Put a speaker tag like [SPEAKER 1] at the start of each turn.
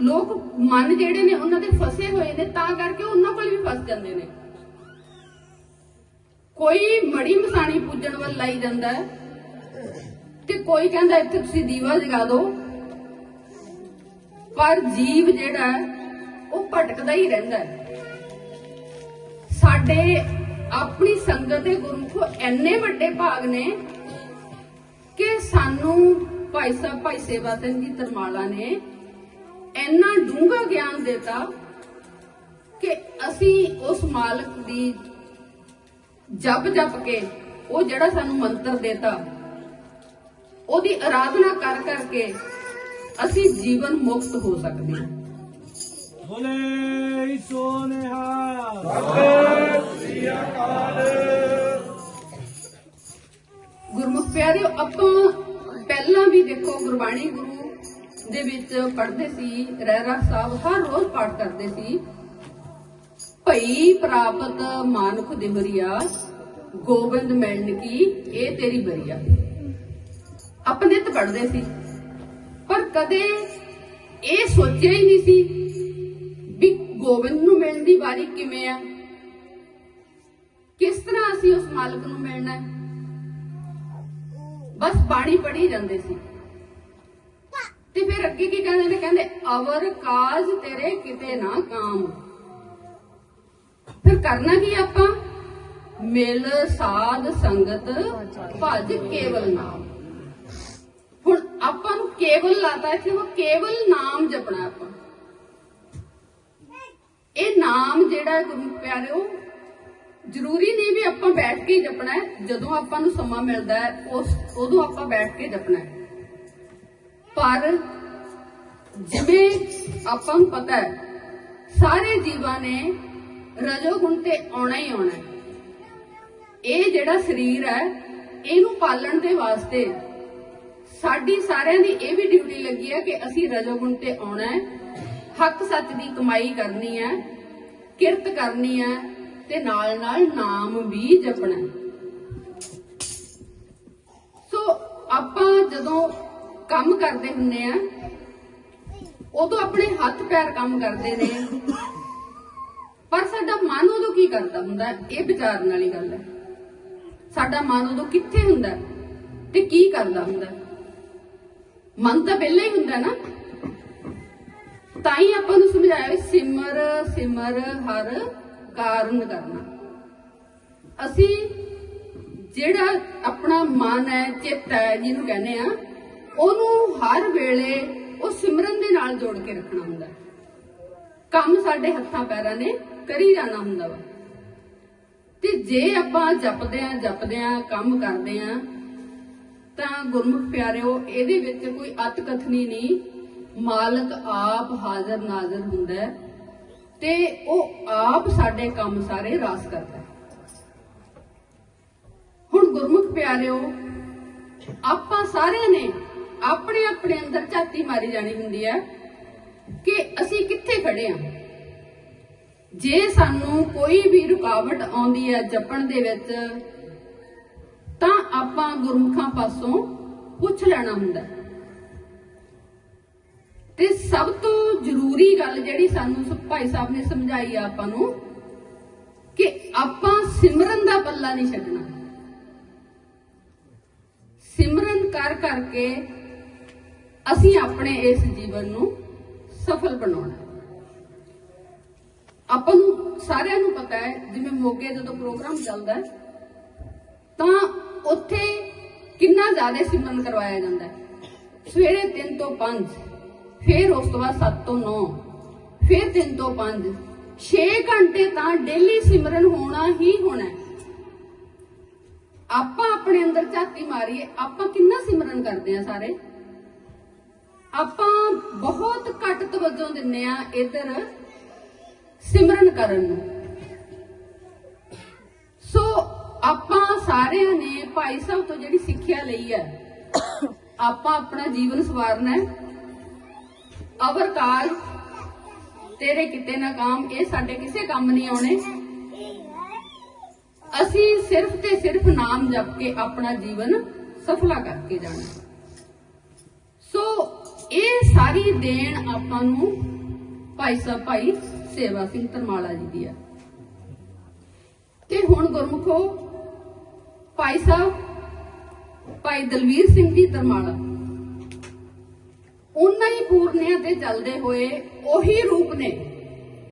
[SPEAKER 1] ਲੋਕ ਮਨ ਜਿਹੜੇ ਨੇ ਉਹਨਾਂ ਦੇ ਫਸੇ ਹੋਏ ਨੇ, ਤਾਂ ਕਰਕੇ ਉਹਨਾਂ ਕੋਲ ਵੀ ਫਸ ਜਾਂਦੇ ਨੇ। ਕੋਈ ਮੜੀ ਮਸਾਣੀ ਪੂਜਣ ਵੱਲ ਲਾਈ ਜਾਂਦਾ ਹੈ ਤੇ ਕੋਈ ਕਹਿੰਦਾ, ਇੱਥੇ ਤੁਸੀਂ ਦੀਵਾ ਜਗਾ ਦਿਓ। ਪਰ ਜੀਵ ਜਿਹੜਾ ਉਹ ਭਟਕਦਾ ਹੀ ਰਹਿੰਦਾ ਸਾਡੇ ਆਪਣੀ ਸੰਗਤ ਦੇ ਗੁਰਮੁਖੋ ਇੰਨੇ ਵੱਡੇ ਭਾਗ ਨੇ ਕਿ ਸਾਨੂੰ ਭਾਈ ਸਾਹਿਬ, ਭਾਈ ਸੇਵਾ ਸਿੰਘ ਜੀ ਤਰਮਾਲਾ ਨੇ ਇੰਨਾ ਡੂੰਘਾ ਗਿਆਨ ਦਿੱਤਾ ਕਿ ਅਸੀਂ ਉਸ ਮਾਲਕ ਦੀ ਜਪ ਜਪ ਕੇ ਉਹ ਜਿਹੜਾ ਸਾਨੂੰ ਮੰਤਰ ਦੇਤਾ ਉਹਦੀ ਆਰਾਧਨਾ ਕਰ ਕਰਕੇ ਅਸੀਂ ਜੀਵਨ ਮੁਕਤ ਹੋ ਸਕਦੇ ਹਾਂ।
[SPEAKER 2] ਬੋਲੇ ਸੋਨਿਹਾ
[SPEAKER 1] ਗੁਰਮੁਖ ਪਿਆਰਿਓ ਆਪਾਂ ਪਹਿਲਾਂ ਵੀ ਦੇਖੋ ਗੁਰਬਾਣੀ ਗੁਰੂ ਦੇ ਵਿੱਚ ਪੜ੍ਹਦੇ ਸੀ, ਰਹਿਰਾ ਸਾਹਿਬ ਹਰ ਰੋਜ਼ ਪਾਠ ਕਰਦੇ ਸੀ। ਭਈ ਪ੍ਰਾਪਤ ਮਾਨੁਖ ਦਿਵਰੀਆ ਗੋਬਿੰਦ ਮਿਲਣ ਕੀ ਇਹ ਤੇਰੀ ਬਰੀਆ। ਆਪਾਂ ਨਿਤ ਪੜ੍ਹਦੇ ਸੀ, ਪਰ ਕਦੇ ਇਹ ਸੋਚਿਆ ਹੀ ਨਹੀਂ ਸੀ ਵੀ ਗੋਬਿੰਦ ਨੂੰ ਮਿਲਣ ਦੀ ਵਾਰੀ ਕਿਵੇਂ ਆ। ਕਿਸ ਤਰ੍ਹਾਂ ਅਸੀਂ ਉਸ ਮਾਲਕ ਨੂੰ ਮਿਲਣਾ ਹੈ? ਬਸ ਬਾਣੀ ਪੜੀ ਜਾਂਦੇ ਸੀ। ਤੇ ਫਿਰ ਅੱਗੇ ਕੀ ਕਹਿੰਦੇ ਨੇ? ਕਹਿੰਦੇ, ਅਵਰ ਕਾਜ ਤੇਰੇ ਕਿਤੇ ਨਾ ਕਾਮ। ਫਿਰ ਕਰਨਾ ਕੀ ਆਪਾਂ? ਮਿਲ ਸਾਧ ਸੰਗਤ ਭਜ ਕੇਵਲ ਨਾਮ। ਹੁਣ ਆਪਾਂ ਨੂੰ ਕੇਵਲ ਲਾਤਾ, ਇੱਥੇ ਉਹ ਕੇਵਲ ਨਾਮ ਜਪਣਾ ਆਪਾਂ। ਇਹ ਨਾਮ ਜਿਹੜਾ ਹੈ ਗੁਰੂ ਪਿਆਰਿਓ, ਜ਼ਰੂਰੀ ਨਹੀਂ ਵੀ ਆਪਾਂ ਬੈਠ ਕੇ ਜਪਣਾ ਹੈ। ਜਦੋਂ ਆਪਾਂ ਨੂੰ ਸਮਾਂ ਮਿਲਦਾ ਹੈ, ਉਸ ਉਦੋਂ ਆਪਾਂ ਬੈਠ ਕੇ ਜਪਣਾ ਹੈ। ਪਰ ਜਿਵੇਂ ਆਪਾਂ ਨੂੰ ਪਤਾ ਹੈ, ਸਾਰੇ ਜੀਵਾਂ ਨੇ ਰਜੋ ਗੁਣ ਤੇ ਆਉਣਾ ਹੀ ਆਉਣਾ ਹੈ। ਇਹ ਜਿਹੜਾ ਸਰੀਰ ਹੈ, ਇਹਨੂੰ ਪਾਲਣ ਦੇ ਵਾਸਤੇ ਸਾਡੀ ਸਾਰਿਆਂ ਦੀ ਇਹ ਵੀ ਡਿਊਟੀ ਲੱਗੀ ਹੈ ਕਿ ਅਸੀਂ ਰਜੋਗੁਣ ਤੇ ਆਉਣਾ ਹੈ। ਹੱਕ ਸੱਚ ਦੀ ਕਮਾਈ ਕਰਨੀ ਹੈ, ਕਿਰਤ ਕਰਨੀ ਹੈ ਤੇ ਨਾਲ ਨਾਲ ਨਾਮ ਵੀ ਜਪਣਾ ਸੋ ਆਪਾਂ ਜਦੋਂ ਕੰਮ ਕਰਦੇ ਹੁੰਨੇ ਆ, ਉਦੋਂ ਆਪਣੇ ਹੱਥ ਪੈਰ ਕੰਮ ਕਰਦੇ ਨੇ। ਪਰ ਸਾਡਾ ਮਨ ਉਦੋਂ ਕੀ ਕਰਦਾ ਹੁੰਦਾ? ਇਹ ਵਿਚਾਰਨ ਵਾਲੀ ਗੱਲ ਹੈ। ਸਾਡਾ ਮਨ ਉਦੋਂ ਕਿੱਥੇ ਹੁੰਦਾ? ਤੇ ਕੀ ਕਰਦਾ ਹੁੰਦਾ? ਮਨ ਤਾਂ ਪਹਿਲਾਂ ਹੀ ਹੁੰਦਾ ਨਾ। ਤਾਂ ਹੀ ਆਪਾਂ ਨੂੰ ਸਮਝਾਇਆ ਸਿਮਰ ਸਿਮਰ, ਹਰ ਕਾਰਨ ਕਰਨਾ। ਅਸੀਂ ਜਿਹੜਾ ਆਪਣਾ ਮਨ ਹੈ, ਚਿੱਤ ਹੈ, ਜਿਹਨੂੰ ਕਹਿੰਦੇ ਆ ਉਹਨੂੰ ਹਰ ਵੇਲੇ ਉਹ ਸਿਮਰਨ ਦੇ ਨਾਲ ਜੋੜ ਕੇ ਰੱਖਣਾ ਹੁੰਦਾ ਕੰਮ ਸਾਡੇ ਹੱਥਾਂ ਪੈਰਾਂ ਨੇ ਕਰੀ ਜਾਣਾ ਹੁੰਦਾ ਵਾ। ਤੇ ਜੇ ਆਪਾਂ ਜਪਦੇ ਆ ਜਪਦੇ ਆ ਕੰਮ ਕਰਦੇ ਆ ਤਾਂ ਗੁਰਮੁਖ ਪਿਆਰਿਓ, ਇਹਦੇ ਵਿੱਚ ਕੋਈ ਅਤਕਥਨੀ ਨਹੀਂ। ਮਾਲਕ ਆਪ ਹਾਜ਼ਰ ਨਾਜ਼ਰ ਹੁੰਦਾ ਤੇ ਉਹ ਆਪ ਸਾਡੇ ਕੰਮ ਸਾਰੇ ਰਾਸ ਕਰਦਾ ਹੁਣ ਗੁਰਮੁਖ ਪਿਆਰਿਓ, ਆਪਾਂ ਸਾਰਿਆਂ ਨੇ ਆਪਣੇ ਆਪਣੇ ਅੰਦਰ ਝਾਤੀ ਮਾਰੀ ਜਾਣੀ ਹੁੰਦੀ ਹੈ ਕਿ ਅਸੀਂ ਕਿੱਥੇ ਖੜੇ ਆ ਜੇ ਸਾਨੂੰ ਕੋਈ ਵੀ ਰੁਕਾਵਟ ਆਉਂਦੀ ਹੈ ਜਪਣ ਦੇ ਵਿੱਚ, ਤਾਂ ਆਪਾਂ ਗੁਰਮੁਖਾਂ ਪਾਸੋਂ ਪੁੱਛ ਲੈਣਾ ਹੁੰਦਾ ਤੇ ਸਭ ਤੋਂ ਜ਼ਰੂਰੀ ਗੱਲ ਜਿਹੜੀ ਸਾਨੂੰ ਭਾਈ ਸਾਹਿਬ ਨੇ ਸਮਝਾਈ ਆ ਆਪਾਂ ਨੂੰ, ਕਿ ਆਪਾਂ ਸਿਮਰਨ ਦਾ ਪੱਲਾ ਨਹੀਂ ਛੱਡਣਾ। ਸਿਮਰਨ ਕਰ ਕਰਕੇ ਅਸੀਂ ਆਪਣੇ ਇਸ ਜੀਵਨ ਨੂੰ ਸਫਲ ਬਣਾਉਣਾ ਆਪਾਂ ਨੂੰ ਸਾਰਿਆਂ ਨੂੰ ਪਤਾ ਹੈ, ਜਿਵੇਂ ਮੋਗੇ ਜਦੋਂ ਪ੍ਰੋਗਰਾਮ ਚੱਲਦਾ ਹੈ, ਤਾਂ ਉੱਥੇ ਕਿੰਨਾ ਜ਼ਿਆਦਾ ਸਿਮਰਨ ਕਰਵਾਇਆ ਜਾਂਦਾ ਹੈ। ਸਵੇਰੇ 3 ਤੋਂ 5 ਫਿਰ ਉਸ ਤੋਂ ਬਾਅਦ 7 ਤੋਂ 9 ਫਿਰ 3 ਤੋਂ 5 6 ਘੰਟੇ ਤਾਂ ਡੇਲੀ ਸਿਮਰਨ ਹੋਣਾ ਹੀ ਹੋਣਾ ਆਪਾਂ ਆਪਣੇ ਅੰਦਰ ਝਾਤੀ ਮਾਰੀਏ, ਆਪਾਂ ਕਿੰਨਾ ਸਿਮਰਨ ਕਰਦੇ ਆ ਸਾਰੇ? ਆਪਾਂ ਬਹੁਤ ਘੱਟ ਤਵੱਜੋ ਦਿੰਨੇ ਆ ਇਧਰ ਸਿਮਰਨ ਕਰਨ ਨੂੰ। ਸੋ ਆਪਾਂ ਸਾਰਿਆਂ ਨੇ ਭਾਈ ਸਾਹਿਬ ਤੋਂ ਜਿਹੜੀ ਸਿੱਖਿਆ ਲਈ ਹੈ, ਆਪਾਂ ਆਪਣਾ ਜੀਵਨ ਸਵਾਰਨਾ ਹੈ। ਅਵਰ ਕਾਲ, ਤੇਰੇ ਕਿਤੇ ਨਾ ਕਾਮ, ਇਹ ਸਾਡੇ ਕਿਸੇ ਕੰਮ ਨਹੀਂ ਆਉਣੇ। ਅਸੀਂ ਸਿਰਫ ਤੇ ਸਿਰਫ ਨਾਮ ਜਪ ਕੇ ਆਪਣਾ ਜੀਵਨ ਸਫਲਾ ਕਰਕੇ ਜਾਣਾ। ਸਾਰੀ ਦੇਣ ਆਪਾਂ ਨੂੰ ਭਾਈ ਸਾਹਿਬ, ਭਾਈ ਸੇਵਾ ਸਿੰਘ ਧਰਮਾਲਾ ਜੀ ਦੀ ਆ। ਤੇ ਹੁਣ ਗੁਰਮੁਖੋ, ਭਾਈ ਸਾਹਿਬ, ਭਾਈ ਦਲਵੀਰ ਸਿੰਘ ਜੀ ਧਰਮਾਲਾ। ਉਹਨਾਂ ਹੀ ਪੂਰਨਿਆਂ ਤੇ ਚੱਲਦੇ ਹੋਏ ਉਹੀ ਰੂਪ ਨੇ।